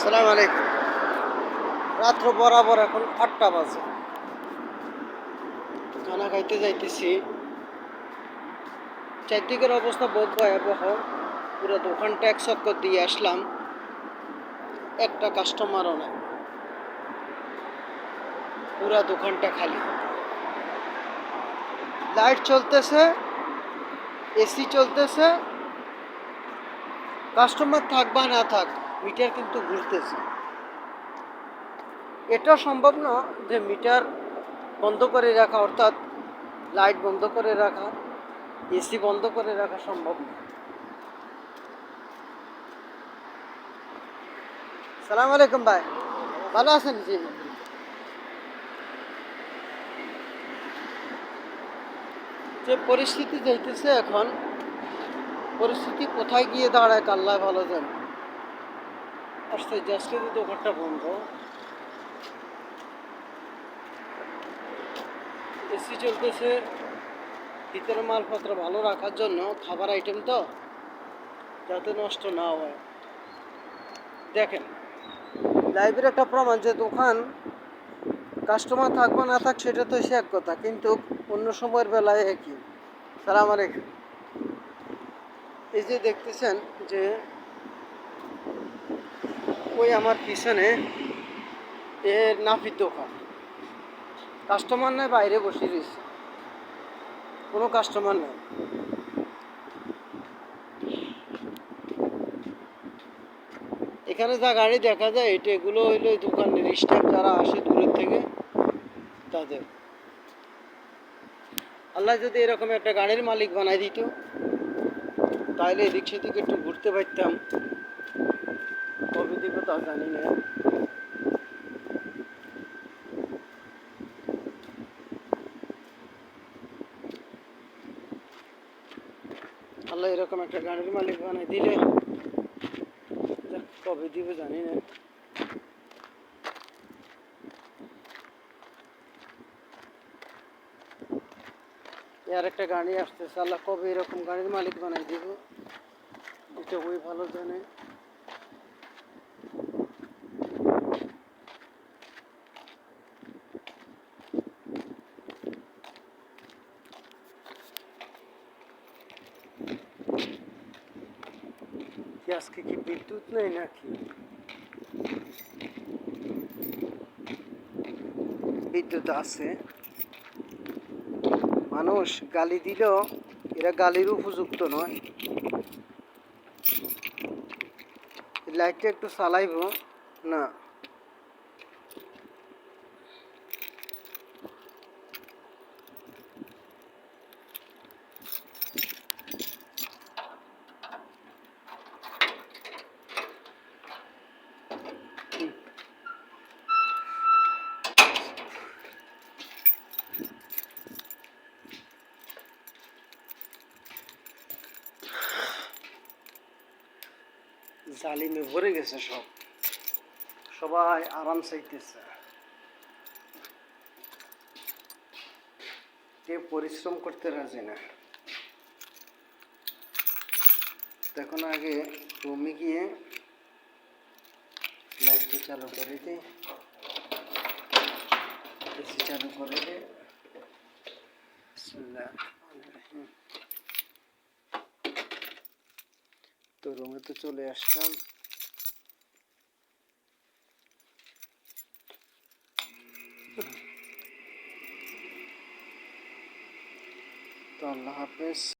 সালাম আলাইকুম। রাত্র বরাবর এখন আটটা বাজে। খানা খাইতে যাইতেছি। চারদিকের অবস্থা বহুত ভয়াবহ। পুরো দোকানটা এক চক্কর দিয়ে আসলাম। একটা কাস্টমারও নাই। পুরা দোকানটা খালি। লাইট চলতেছে, এসি চলতেছে। কাস্টমার থাক বা না থাক মিটার কিন্তু ঘুরতেছে। এটা সম্ভব না যে মিটার বন্ধ করে রাখা, অর্থাৎ লাইট বন্ধ করে রাখা, এসি বন্ধ করে রাখা সম্ভব না। সালাম আলাইকুম ভাই। ভালো আছেন জি? যে পরিস্থিতি যাইতেছে এখন, পরিস্থিতি কোথায় গিয়ে দাঁড়ায়, কাল্লায় ভালো জানে। আশ্চর্য আজকে তো দোকানটা বন্ধ। এসি চলতেছে। ভিতরে মালপত্র ভালো রাখার জন্য খাবার আইটেম তো, যাতে নষ্ট না হয়। দেখেন, লাইভের একটা প্রমাণ যে দোকান কাস্টমার থাকবে না থাক, সেটা তো সে এক কথা, কিন্তু অন্য সময়ের বেলায় একই। সালাম আলাইকুম। এই যে দেখতেছেন যে ওই আমার পিছনে। এর নাফির দোকান। কাস্টমার নয় বাইরে বসে রয়েছে। কোনো কাস্টমার নেই। এখানে যা গাড়ি দেখা যায়, এটা এগুলো হইল দোকানের স্টাফ যারা আসে দূরের থেকে, তাদের। আল্লাহ যদি এরকম একটা গাড়ির মালিক বানাই দিত, তাহলে এদিক সেদিক একটু ঘুরতে পারতাম। কবে দিব তা জানি না আল্লাহ এরকম একটা গাড়ির মালিক বানাই দিলে যাক, কবে দিব জানি না আর একটা গাড়ি আসতেছে আল্লাহ কবে এরকম গাড়ির মালিক বানাই দিব এটা ওই ভালো জানে আজকে কি বিদ্যুৎ নেই নাকি বিদ্যুৎ আছে মানুষ গালি দিলেও এরা গালির উপযুক্ত নয় লাইটটা একটু চালাইব না জালিমে ভরে গেছে সব। সবাই আরাম চাইতেছে। কেউ পরিশ্রম করতে রাজি না? তখন আগে রুমে গিয়ে লাইটটা চালু করে দিই এসি চালু করে দিই তো রুমে তো চলে আসলাম। তো আল্লাহ হাফেজ।